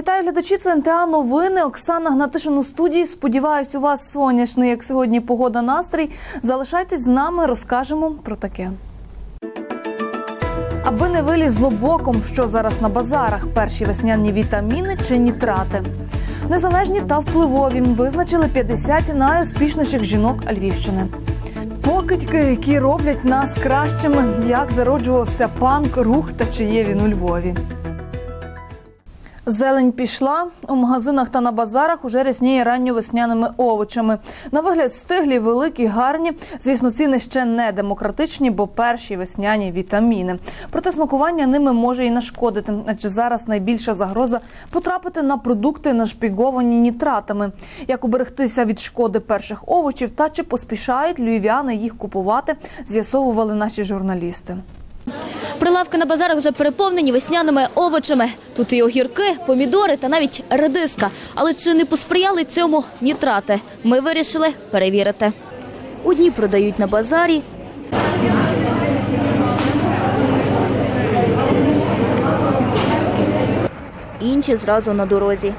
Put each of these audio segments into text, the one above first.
Вітаю глядачі. Це НТА Новини. Оксана Гнатишин у студії. Сподіваюсь, у вас сонячний, як сьогодні, погода настрій. Залишайтесь з нами, розкажемо про таке. Аби не вилізло боком, що зараз на базарах, перші весняні вітаміни чи нітрати. Незалежні та впливові визначили 50 найуспішніших жінок Львівщини. Покидьки, які роблять нас кращими, як зароджувався панк, рух та чи є він у Львові. Зелень пішла у магазинах та на базарах уже рясніє ранньовесняними овочами. На вигляд стиглі, великі, гарні. Звісно, ціни ще не демократичні, бо перші весняні вітаміни. Проте смакування ними може і нашкодити, адже зараз найбільша загроза потрапити на продукти, нашпіговані нітратами. Як уберегтися від шкоди перших овочів та чи поспішають львів'яни їх купувати, з'ясовували наші журналісти. Прилавки на базарах вже переповнені весняними овочами. Тут і огірки, помідори та навіть редиска. Але чи не посприяли цьому нітрати? Ми вирішили перевірити. Одні продають на базарі. Інші зразу на дорозі.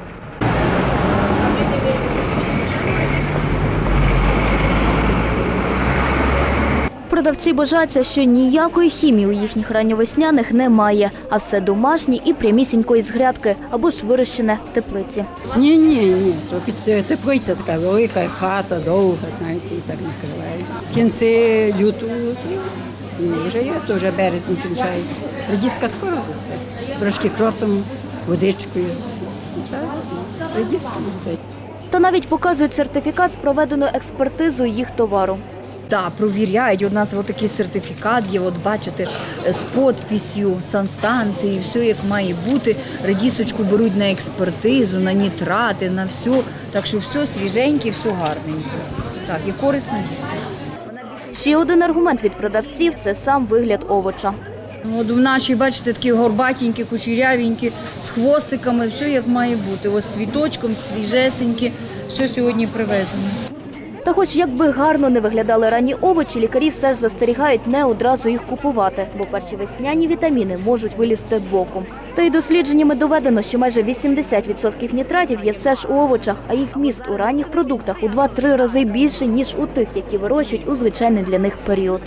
Продавці божаться, що ніякої хімії у їхніх ранньовесняних немає, а все домашнє і прямісінько із грядки або ж вирощене в теплиці. Ні, ні, ні. То під е, теплиця така велика, хата довга, знаєте, і так накриває. Кінці лютого то і вже є, то вже березень кінчається. Радіска скоро росте. Трошки кропимо водичкою. Радіска росте. Та навіть показують сертифікат з проведеною експертизою їх товару. Так, провіряють. У нас такий сертифікат є, от бачите, з подписю санстанції, все як має бути. Радісочку беруть на експертизу, на нітрати, на все. Так що все свіженьке, все гарненьке. Так, і корисно їсти. Ще один аргумент від продавців це сам вигляд овоча. От в нашій, бачите, такі горбатенькі, кучерявенькі, з хвостиками, все як має бути. Ось з цвіточком, свіжесеньке, все сьогодні привезено. Та хоч якби гарно не виглядали ранні овочі, лікарі все ж застерігають не одразу їх купувати, бо перші весняні вітаміни можуть вилізти боком. Та й дослідженнями доведено, що майже 80% нітратів є все ж у овочах, а їх міст у ранніх продуктах у 2-3 рази більше, ніж у тих, які вирощують у звичайний для них період.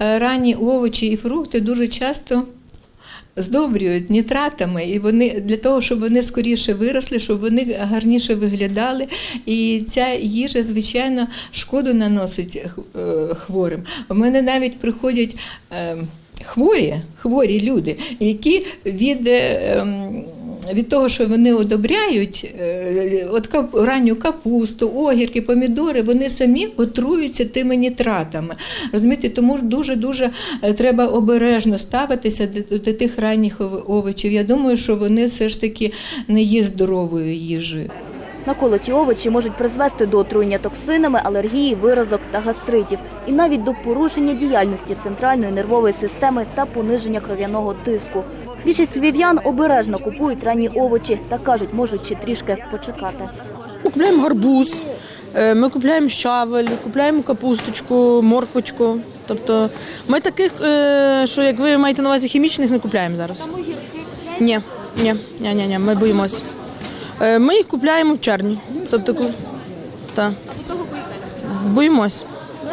Е, ранні овочі і фрукти дуже часто здобрюють нітратами, і вони для того, щоб вони скоріше виросли, щоб вони гарніше виглядали. І ця їжа, звичайно, шкоду наносить е, хворим. У мене навіть приходять. е, Хворі, хворі люди, які від, ем, від того, що вони одобряють е, от кап- ранню капусту, огірки, помідори, вони самі отруються тими нітратами. Розумієте, тому дуже-дуже е, треба обережно ставитися до, до тих ранніх овочів. Я думаю, що вони все ж таки не є здоровою їжею. Наколоті овочі можуть призвести до отруєння токсинами, алергії, виразок та гастритів, і навіть до порушення діяльності центральної нервової системи та пониження кров'яного тиску. Більшість львів'ян обережно купують ранні овочі та кажуть, можуть ще трішки почекати. Ми купляємо гарбуз, е, ми купляємо щавель, купляємо капусточку, морквочку. Тобто ми таких, е, що як ви маєте на увазі хімічних, не купляємо зараз. Там огірки Ні, ні, ні, ні, ні, ми боїмося. Е, Ми їх купляємо в червні. Тобто, та. А до того боїтеся? Боїмось.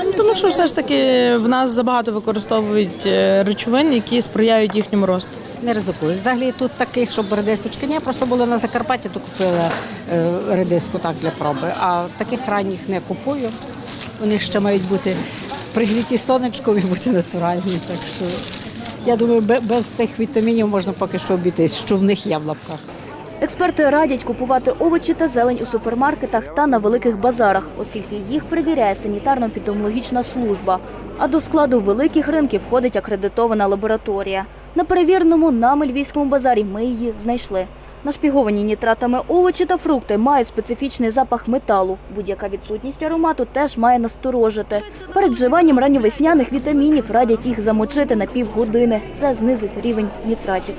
Ну, Тому що все ж таки в нас забагато використовують речовин, які сприяють їхньому росту. Не ризикую. Взагалі тут таких, щоб редисочки, ні, просто були на Закарпатті, то купили е, редиску так для проби. А таких ранніх не купую. Вони ще мають бути пригріті сонечком і бути натуральні. Так що я думаю, без тих вітамінів можна поки що обійтись, що в них є в лапках. Експерти радять купувати овочі та зелень у супермаркетах та на великих базарах, оскільки їх перевіряє санітарно-підомологічна служба. А до складу великих ринків входить акредитована лабораторія. На перевіреному нами львівському базарі ми її знайшли. Нашпіговані нітратами овочі та фрукти мають специфічний запах металу. Будь-яка відсутність аромату теж має насторожити. Перед вживанням ранньовесняних вітамінів радять їх замочити на півгодини. Це знизить рівень нітратів.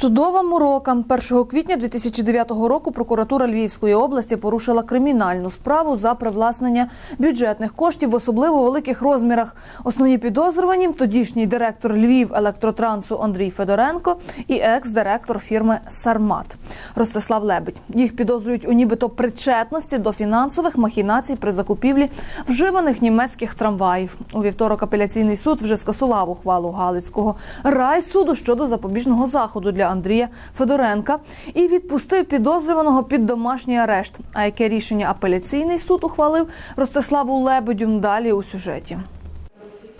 Судова морока 1 квітня 2009 року прокуратура Львівської області порушила кримінальну справу за привласнення бюджетних коштів в особливо великих розмірах. Основні підозрювані тодішній директор Львів електротрансу Андрій Федоренко і екс-директор фірми Сармат Ростислав Лебедь. Їх підозрюють у нібито причетності до фінансових махінацій при закупівлі вживаних німецьких трамваїв. У вівторок апеляційний суд вже скасував ухвалу Галицького райсуду щодо запобіжного заходу для Андрія Федоренка і відпустив підозрюваного під домашній арешт. А яке рішення апеляційний суд ухвалив Ростиславу Лебедю далі у сюжеті.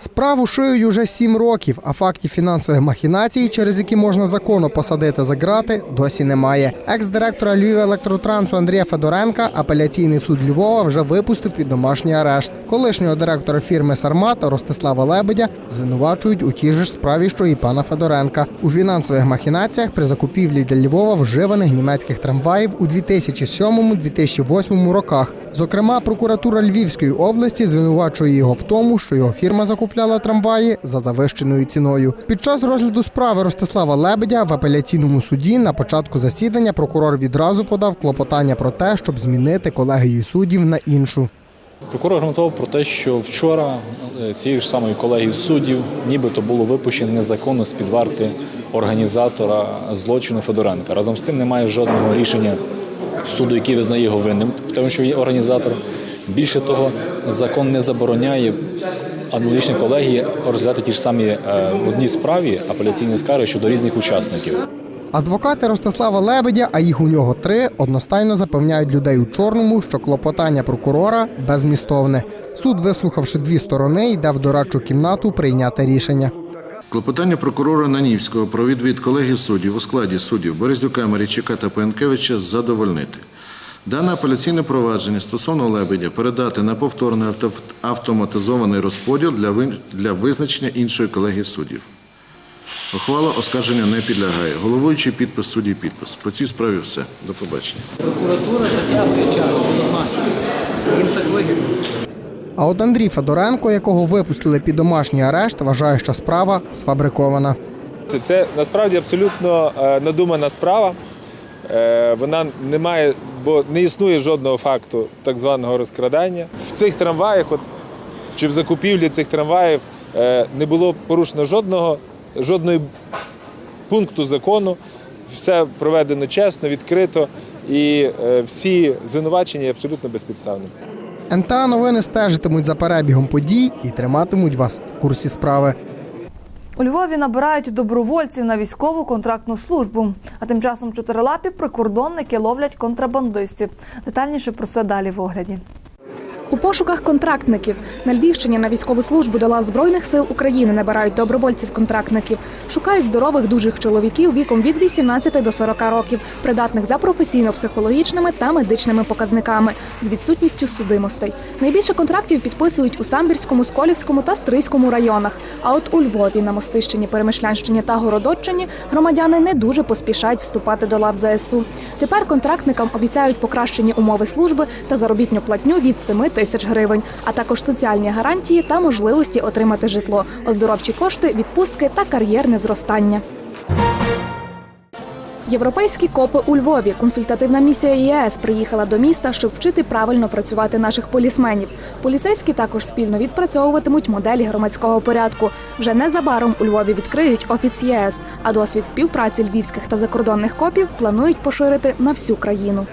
Справу шиють уже сім років, а фактів фінансових махінацій, через які можна законно посадити за грати, досі немає. Екс-директора Львів електротрансу Андрія Федоренка апеляційний суд Львова вже випустив під домашній арешт. Колишнього директора фірми Сармат Ростислава Лебедя звинувачують у тій же ж справі, що і пана Федоренка у фінансових махінаціях при закупівлі для Львова вживаних німецьких трамваїв у 2007-2008 роках. Зокрема, прокуратура Львівської області звинувачує його в тому, що його фірма закупляла трамваї за завищеною ціною. Під час розгляду справи Ростислава Лебедя в апеляційному суді на початку засідання прокурор відразу подав клопотання про те, щоб змінити колегію суддів на іншу. Прокурор аргументував про те, що вчора е, цією ж самою колегією суддів нібито було випущено незаконно з під варти організатора злочину Федоренка. Разом з тим немає жодного рішення суду, який визнає його винним, тому що він організатор. Більше того, закон не забороняє аналогічні колегії розглядати ті ж самі е, в одній справі апеляційні скарги щодо різних учасників. Адвокати Ростислава Лебедя, а їх у нього три, одностайно запевняють людей у чорному, що клопотання прокурора безмістовне. Суд, вислухавши дві сторони, йде в дорадчу кімнату прийняти рішення. Клопотання прокурора Нанівського про відвід колегії суддів у складі суддів Березюка, Марійчука та Пенкевича задовольнити. Дане апеляційне провадження стосовно Лебедя передати на повторний автоматизований розподіл для, визначення іншої колегії суддів. Ухвала оскарження не підлягає. Головуючий підпис судді підпис. По цій справі все. До побачення. А от Андрій Федоренко, якого випустили під домашній арешт, вважає, що справа сфабрикована. Це, це насправді абсолютно е, надумана справа. Е, Вона не має, бо не існує жодного факту так званого розкрадання. В цих трамваях, от, чи в закупівлі цих трамваїв, е, не було порушено жодного, жодної пункту закону. Все проведено чесно, відкрито, і всі звинувачення абсолютно безпідставними. НТА новини стежитимуть за перебігом подій і триматимуть вас в курсі справи. У Львові набирають добровольців на військову контрактну службу. А тим часом чотирилапі прикордонники ловлять контрабандистів. Детальніше про це далі в огляді. У пошуках контрактників на Львівщині на військову службу до лав Збройних сил України набирають добровольців-контрактників. Шукають здорових дужих чоловіків віком від 18 до 40 років, придатних за професійно-психологічними та медичними показниками з відсутністю судимостей. Найбільше контрактів підписують у Самбірському, Сколівському та Стрийському районах. А от у Львові, на Мостищині, Перемишлянщині та Городоччині громадяни не дуже поспішають вступати до лав ЗСУ. Тепер контрактникам обіцяють покращені умови служби та заробітну платню від 7 тисяч гривень, а також соціальні гарантії та можливості отримати житло, оздоровчі кошти, відпустки та кар'єрне зростання. Європейські копи у Львові. Консультативна місія ЄС приїхала до міста, щоб вчити правильно працювати наших полісменів. Поліцейські також спільно відпрацьовуватимуть моделі громадського порядку. Вже незабаром у Львові відкриють офіс ЄС, а досвід співпраці львівських та закордонних копів планують поширити на всю країну.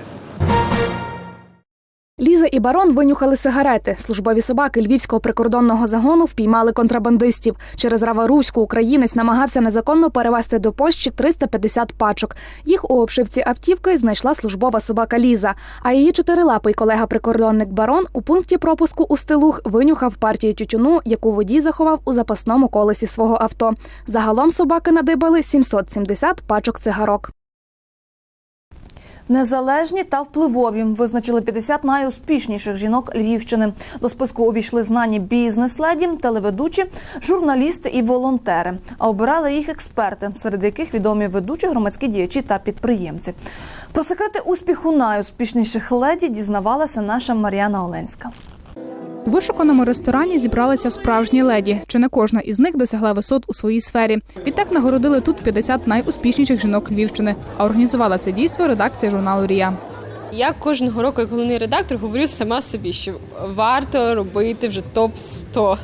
Ліза і барон винюхали сигарети. Службові собаки львівського прикордонного загону впіймали контрабандистів. Через Раваруську українець намагався незаконно перевезти до Польщі 350 пачок. Їх у обшивці автівки знайшла службова собака Ліза. А її чотирилапий колега-прикордонник барон у пункті пропуску у стилух винюхав партію тютюну, яку водій заховав у запасному колесі свого авто. Загалом собаки надибали 770 пачок цигарок. Незалежні та впливові визначили 50 найуспішніших жінок Львівщини. До списку увійшли знані бізнес-леді, телеведучі, журналісти і волонтери. А обирали їх експерти, серед яких відомі ведучі, громадські діячі та підприємці. Про секрети успіху найуспішніших леді дізнавалася наша Мар'яна Оленська. У вишуканому ресторані зібралися справжні леді. Чи не кожна із них досягла висот у своїй сфері. Відтак нагородили тут 50 найуспішніших жінок Львівщини. А організувала це дійство редакція журналу Рія. Я кожного року, як головний редактор, говорю сама собі, що варто робити вже топ 100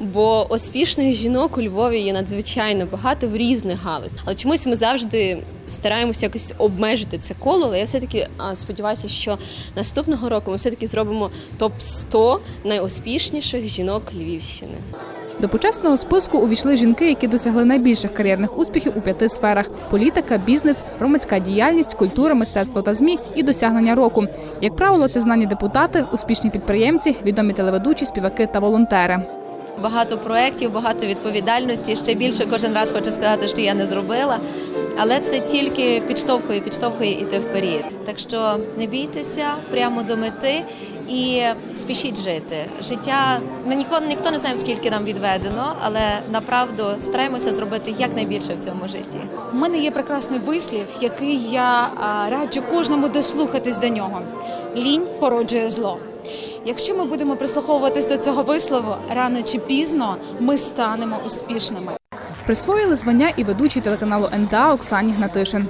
Бо успішних жінок у Львові є надзвичайно багато в різних галузях. Але чомусь ми завжди стараємося якось обмежити це коло. Але я все таки сподіваюся, що наступного року ми все таки зробимо топ 100 найуспішніших жінок Львівщини. До почесного списку увійшли жінки, які досягли найбільших кар'єрних успіхів у п'яти сферах: політика, бізнес, громадська діяльність, культура, мистецтво та змі і досягнення року. Як правило, це знані депутати, успішні підприємці, відомі телеведучі, співаки та волонтери. Багато проєктів, багато відповідальності. Ще більше кожен раз хочу сказати, що я не зробила. Але це тільки підштовхує, підштовхує іти вперед. Так що не бійтеся прямо до мети і спішіть жити. Життя ми ніхто, ніхто не знає, скільки нам відведено, але направду стараємося зробити якнайбільше в цьому житті. У мене є прекрасний вислів, який я раджу кожному дослухатись до нього. Лінь породжує зло. Якщо ми будемо прислуховуватись до цього вислову, рано чи пізно ми станемо успішними. Присвоїли звання і ведучий телеканалу НТА Оксані Гнатишин.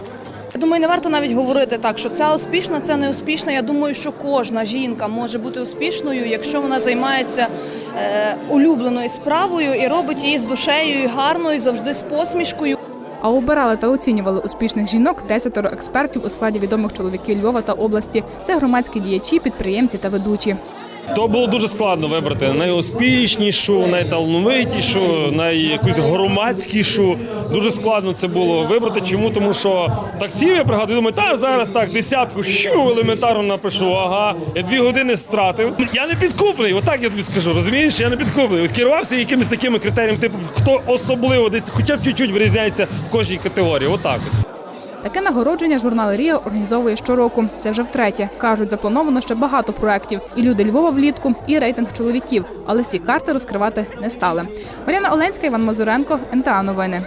Я думаю, не варто навіть говорити так, що це успішна, це не успішна. Я думаю, що кожна жінка може бути успішною, якщо вона займається е, улюбленою справою і робить її з душею і гарно, і завжди з посмішкою. А обирали та оцінювали успішних жінок десятеро експертів у складі відомих чоловіків Львова та області. Це громадські діячі, підприємці та ведучі. То було дуже складно вибрати найуспішнішу, найталановитішу, найякусь громадськішу. Дуже складно це було вибрати. Чому? Тому що так сів, я пригадую, думаю, та зараз так десятку щу елементарно напишу. Ага, я дві години стратив. Я не підкупний, отак я тобі скажу. Розумієш? Я не підкупний. От керувався якимись такими критеріями, типу, хто особливо десь, хоча б чуть-чуть вирізняється в кожній категорії. Отак. Таке нагородження журнал Ріо організовує щороку. Це вже втретє. Кажуть, заплановано ще багато проєктів. І люди Львова влітку, і рейтинг чоловіків. Але всі карти розкривати не стали. Мар'яна Оленська, Іван Мазуренко, НТА Новини.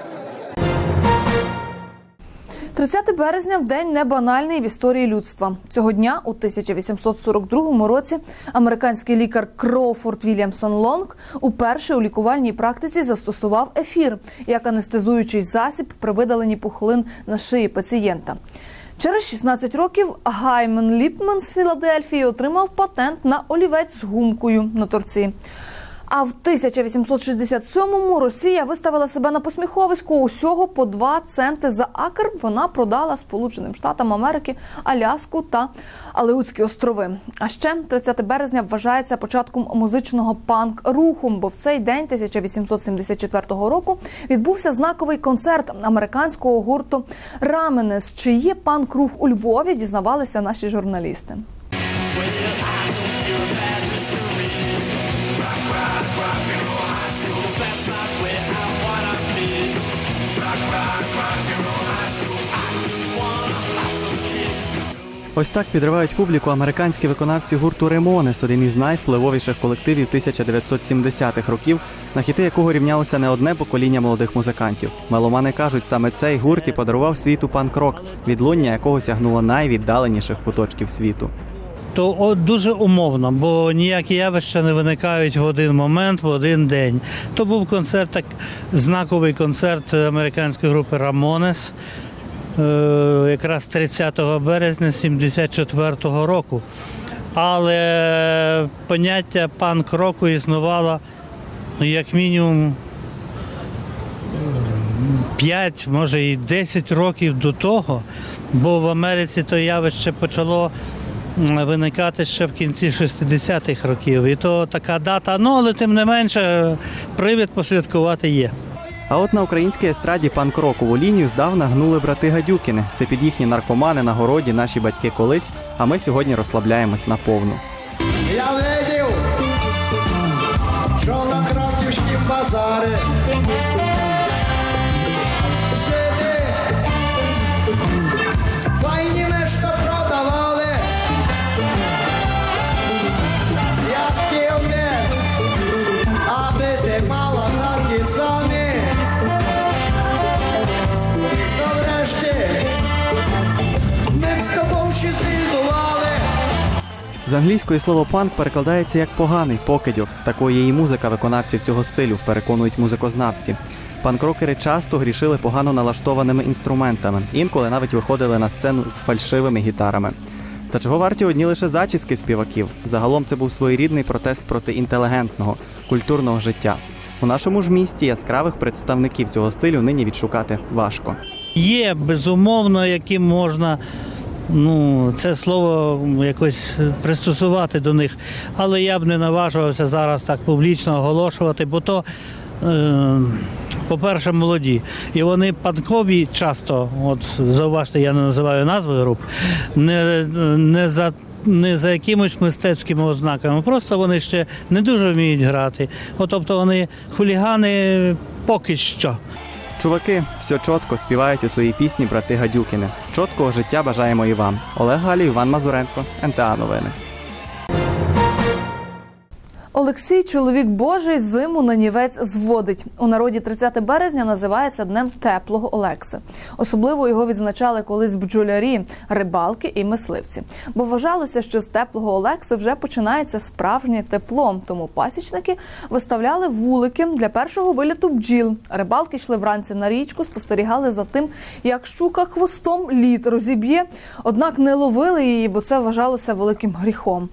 30 березня в день небанальний в історії людства. Цього дня, у 1842 році, американський лікар Кроуфорд Вільямсон Лонг уперше у лікувальній практиці застосував ефір як анестезуючий засіб при видаленні пухлин на шиї пацієнта. Через 16 років Гаймен Ліпман з Філадельфії отримав патент на олівець з гумкою на торці. А в 1867-му Росія виставила себе на посміховиську усього по 2 центи за акр. Вона продала Сполученим Штатам Америки Аляску та Алеутські острови. А ще 30 березня вважається початком музичного панк-руху, бо в цей день 1874 року відбувся знаковий концерт американського гурту Раменес. Чи є панк-рух у Львові? Дізнавалися наші журналісти. Ось так підривають публіку американські виконавці гурту Ремонес, один із найвпливовіших колективів 1970-х років, на хіти якого рівнялося не одне покоління молодих музикантів. Меломани кажуть, саме цей гурт і подарував світу панк-рок, відлуння якого сягнуло найвіддаленіших куточків світу. То дуже умовно, бо ніякі явища не виникають в один момент, в один день. То був концерт, так знаковий концерт американської групи Рамонес, якраз 30 березня 74-го року. Але поняття панк-року існувало ну, як мінімум 5, може і 10 років до того, бо в Америці то явище почало виникати ще в кінці 60-х років. І то така дата, ну але тим не менше, привід посвяткувати є. А от на українській естраді панк-рокову лінію здавна гнули брати Гадюкіни. Це під їхні наркомани на городі наші батьки колись, а ми сьогодні розслабляємось наповну. Я видів, що на краківськім базарі з англійської слово панк перекладається як поганий покидьок. Такої і музика виконавців цього стилю, переконують музикознавці. Панкрокери часто грішили погано налаштованими інструментами, інколи навіть виходили на сцену з фальшивими гітарами. Та чого варті одні лише зачіски співаків? Загалом це був своєрідний протест проти інтелігентного, культурного життя. У нашому ж місті яскравих представників цього стилю нині відшукати важко. Є безумовно, яким можна ну, це слово якось пристосувати до них. Але я б не наважувався зараз так публічно оголошувати, бо то, е, по-перше, молоді. І вони панкові часто, от зауважте, я не називаю назви груп, не, не за. Не за якимось мистецькими ознаками, просто вони ще не дуже вміють грати. От, тобто вони хулігани поки що. Чуваки, все чітко співають у своїй пісні брати Гадюкіни. Чоткого життя бажаємо і вам. Олег Галі, Іван Мазуренко, НТА Новини. Олексій, чоловік Божий, зиму на нівець зводить. У народі 30 березня називається Днем теплого Олекси. Особливо його відзначали колись бджолярі, рибалки і мисливці. Бо вважалося, що з теплого Олекси вже починається справжнє тепло. Тому пасічники виставляли вулики для першого виліту бджіл. Рибалки йшли вранці на річку, спостерігали за тим, як щука хвостом лід розіб'є, однак не ловили її, бо це вважалося великим гріхом.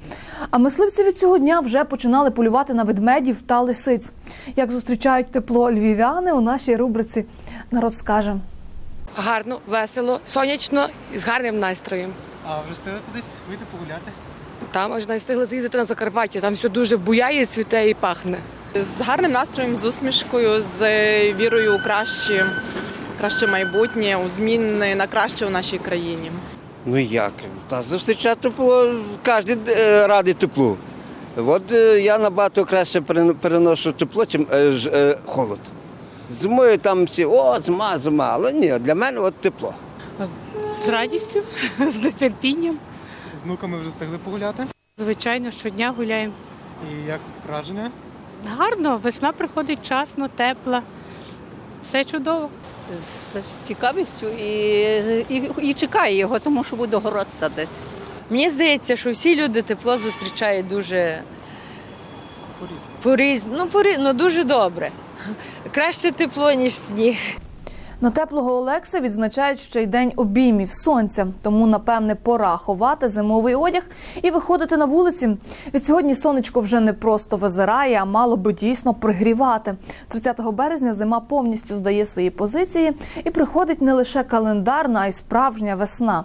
А мисливці від цього дня вже починали полювати на ведмедів та лисиць. Як зустрічають тепло львів'яни у нашій рубриці Народ скаже. Гарно, весело, сонячно і з гарним настроєм. А вже встигли кудись вийти погуляти? Там аж навіть встигли з'їздити на Закарпаття, там все дуже буяє, цвіте і пахне. З гарним настроєм, з усмішкою, з вірою у краще, краще майбутнє, у зміни на краще в нашій країні. Ну як? Та зустрічати тепло, кожен е, радий теплу. От е, я набагато краще переношу тепло, чим е, ж, е, холод. Зимою там всі, о, зима, зима, але ні, для мене от тепло. З радістю, з нетерпінням. З внуками вже встигли погуляти. Звичайно, щодня гуляємо. І як враження? Гарно, весна приходить часно, тепла. Все чудово. з цікавістю і, і, і чекаю його, тому що буду город садити. Мені здається, що всі люди тепло зустрічають дуже поріз... ну, поріз... ну, дуже добре. Краще тепло, ніж сніг. На теплого Олекса відзначають ще й день обіймів сонця. Тому, напевне, пора ховати зимовий одяг і виходити на вулиці. Від сьогодні сонечко вже не просто визирає, а мало би дійсно пригрівати. 30 березня зима повністю здає свої позиції і приходить не лише календарна, а й справжня весна.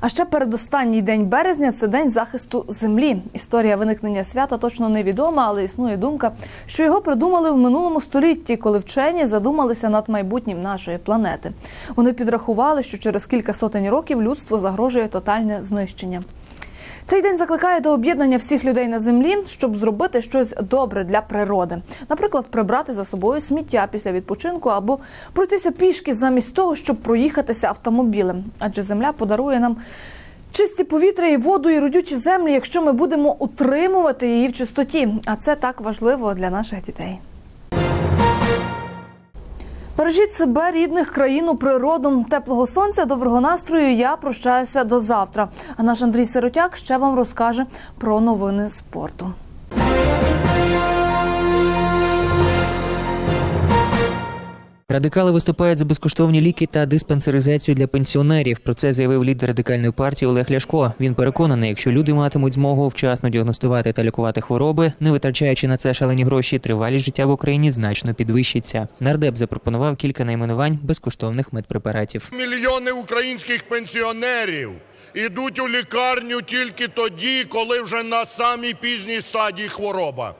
А ще передостанній день березня це день захисту землі. Історія виникнення свята точно невідома, але існує думка, що його придумали в минулому столітті, коли вчені задумалися над майбутнім нашої планети. Вони підрахували, що через кілька сотень років людство загрожує тотальне знищення. Цей день закликає до об'єднання всіх людей на землі, щоб зробити щось добре для природи. Наприклад, прибрати за собою сміття після відпочинку або пройтися пішки замість того, щоб проїхатися автомобілем. Адже земля подарує нам чисті повітря і воду, і родючі землі, якщо ми будемо утримувати її в чистоті. А це так важливо для наших дітей. Бережіть себе, рідних, країну, природу, теплого сонця, доброго настрою. Я прощаюся до завтра. А наш Андрій Сиротяк ще вам розкаже про новини спорту. Радикали виступають за безкоштовні ліки та диспансеризацію для пенсіонерів. Про це заявив лідер радикальної партії Олег Ляшко. Він переконаний, якщо люди матимуть змогу вчасно діагностувати та лікувати хвороби, не витрачаючи на це шалені гроші, тривалість життя в Україні значно підвищиться. Нардеп запропонував кілька найменувань безкоштовних медпрепаратів. Мільйони українських пенсіонерів ідуть у лікарню тільки тоді, коли вже на самій пізній стадії хвороба.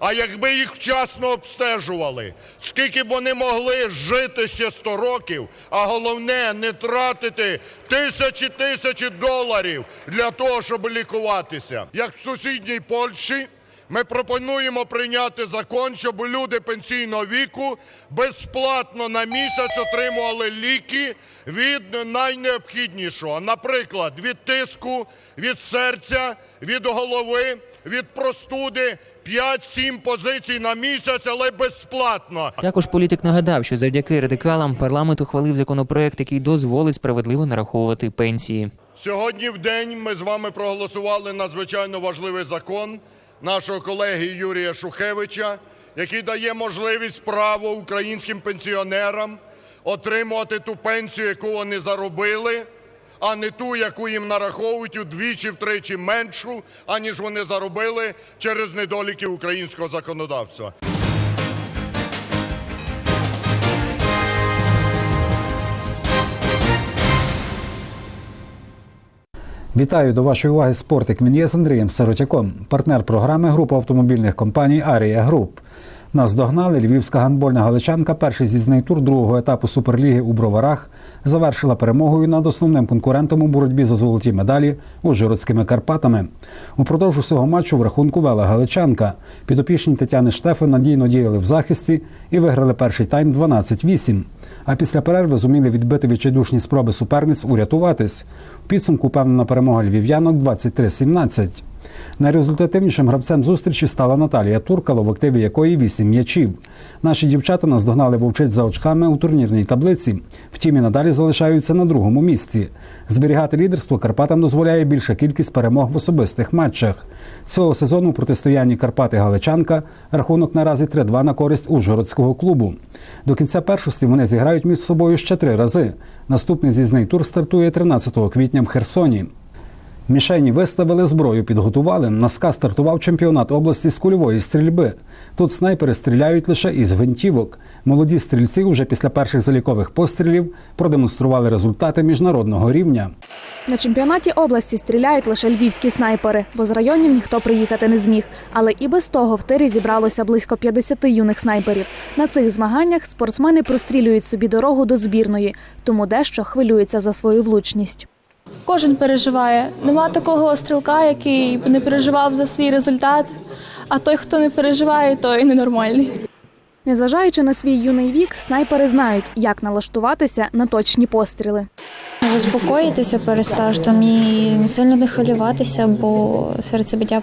А якби їх вчасно обстежували, скільки б вони могли жити ще 100 років, а головне не тратити тисячі тисячі доларів для того, щоб лікуватися. Як в сусідній Польщі, ми пропонуємо прийняти закон, щоб люди пенсійного віку безплатно на місяць отримували ліки від найнеобхіднішого. Наприклад, від тиску, від серця, від голови, від простуди. 5-7 позицій на місяць, але безплатно. Також політик нагадав, що завдяки радикалам парламент ухвалив законопроект, який дозволить справедливо нараховувати пенсії. Сьогодні в день ми з вами проголосували надзвичайно важливий закон нашого колеги Юрія Шухевича, який дає можливість право українським пенсіонерам отримувати ту пенсію, яку вони заробили, а не ту, яку їм нараховують удвічі-втричі меншу, аніж вони заробили через недоліки українського законодавства. Вітаю до вашої уваги спортик. Він є з Андрієм Сиротяком, партнер програми групи автомобільних компаній Арія Груп. Нас догнали львівська гандбольна галичанка. Перший зізний тур другого етапу Суперліги у Броварах завершила перемогою над основним конкурентом у боротьбі за золоті медалі Ужгородськими Карпатами. Упродовж усього матчу в рахунку вела галичанка. Підопічні Тетяни Штефи надійно діяли в захисті і виграли перший тайм 12-8. А після перерви зуміли відбити відчайдушні спроби суперниць урятуватись. У підсумку впевнена перемога львів'янок 23-17. Найрезультативнішим гравцем зустрічі стала Наталія Туркало, в активі якої 8 м'ячів. Наші дівчата наздогнали вовчиць за очками у турнірній таблиці. Втім, і надалі залишаються на другому місці. Зберігати лідерство Карпатам дозволяє більша кількість перемог в особистих матчах. Цього сезону у протистоянні Карпати-Галичанка рахунок наразі 3-2 на користь Ужгородського клубу. До кінця першості вони зіграють між собою ще три рази. Наступний зізний тур стартує 13 квітня в Херсоні. Мішені виставили зброю, підготували. На СКА стартував чемпіонат області з кульової стрільби. Тут снайпери стріляють лише із гвинтівок. Молоді стрільці вже після перших залікових пострілів продемонстрували результати міжнародного рівня. На чемпіонаті області стріляють лише львівські снайпери, бо з районів ніхто приїхати не зміг. Але і без того в тирі зібралося близько 50 юних снайперів. На цих змаганнях спортсмени прострілюють собі дорогу до збірної, тому дещо хвилюються за свою влучність. Кожен переживає. Нема такого стрілка, який б не переживав за свій результат. А той, хто не переживає, той ненормальний. Незважаючи на свій юний вік, снайпери знають, як налаштуватися на точні постріли. Заспокоїтися перед стартом і не сильно не хвилюватися, бо серцебиття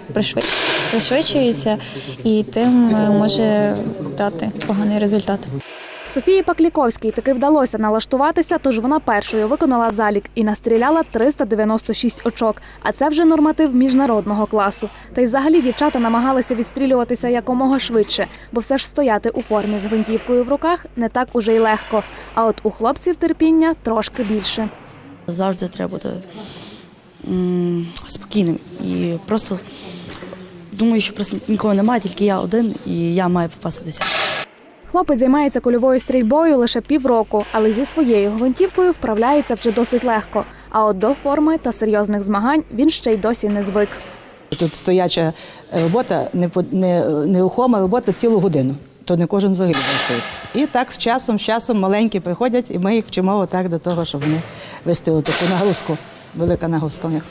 пришвидшується і тим е, може дати поганий результат. Софії Пакліковській таки вдалося налаштуватися, тож вона першою виконала залік і настріляла 396 очок. А це вже норматив міжнародного класу. Та й взагалі дівчата намагалися відстрілюватися якомога швидше, бо все ж стояти у формі з гвинтівкою в руках не так уже й легко. А от у хлопців терпіння трошки більше. Завжди треба бути спокійним і просто думаю, що просто нікого немає, тільки я один, і я маю десятку. Хлопець займається кульовою стрільбою лише півроку, але зі своєю гвинтівкою вправляється вже досить легко. А от до форми та серйозних змагань він ще й досі не звик. Тут стояча робота, не, по- не, нерухома робота цілу годину. То не кожен взагалі стоїть. І так з часом, з часом маленькі приходять, і ми їх вчимо так до того, щоб вони виставили таку нагрузку. Велика нагрузка в них.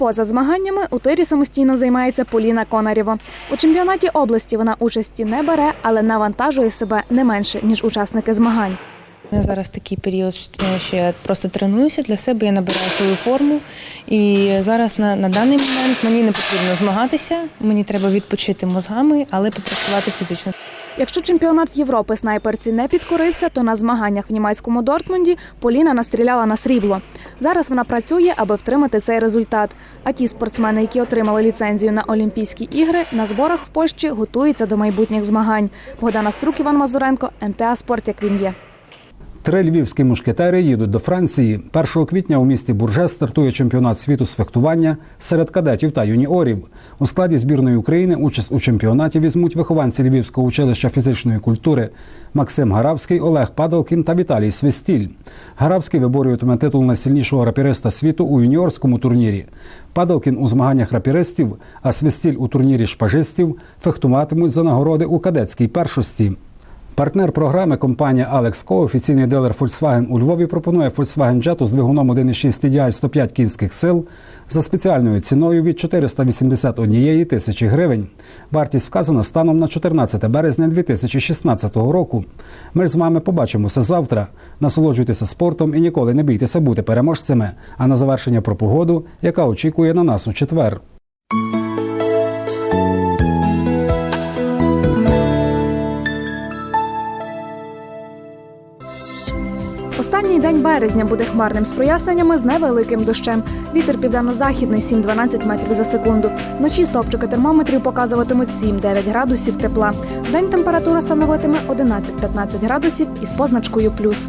Поза змаганнями у тирі самостійно займається Поліна Конарєва. У чемпіонаті області вона участі не бере, але навантажує себе не менше ніж учасники змагань. Мене зараз такий період, що я просто тренуюся для себе, я набираю свою форму. І зараз на, на даний момент мені не потрібно змагатися, мені треба відпочити мозгами, але попрацювати фізично. Якщо чемпіонат Європи снайперці не підкорився, то на змаганнях в німецькому Дортмунді Поліна настріляла на срібло. Зараз вона працює, аби втримати цей результат. А ті спортсмени, які отримали ліцензію на Олімпійські ігри, на зборах в Польщі готуються до майбутніх змагань. Богдана Струк, Іван Мазуренко, НТА Спорт, як він є. Три львівські мушкетери їдуть до Франції. 1 квітня у місті Бурже стартує чемпіонат світу з фехтування серед кадетів та юніорів. У складі збірної України участь у чемпіонаті візьмуть вихованці Львівського училища фізичної культури Максим Гаравський, Олег Падалкін та Віталій Свистіль. Гаравський виборюватиме титул найсильнішого рапіриста світу у юніорському турнірі. Падалкін у змаганнях рапіристів, а Свистіль у турнірі шпажистів фехтуватимуть за нагороди у кадетській першості. Партнер програми компанія Alex Co, офіційний дилер Volkswagen у Львові, пропонує Volkswagen Jetta з двигуном 1,6 TDI 105 кінських сил за спеціальною ціною від 481 тисячі гривень. Вартість вказана станом на 14 березня 2016 року. Ми з вами побачимося завтра. Насолоджуйтеся спортом і ніколи не бійтеся бути переможцями. А на завершення про погоду, яка очікує на нас у четвер. Останній день березня буде хмарним з проясненнями з невеликим дощем. Вітер південно-західний 7-12 метрів за секунду. Вночі стовпчики термометрів показуватимуть 7-9 градусів тепла. День температура становитиме 11-15 градусів із позначкою плюс.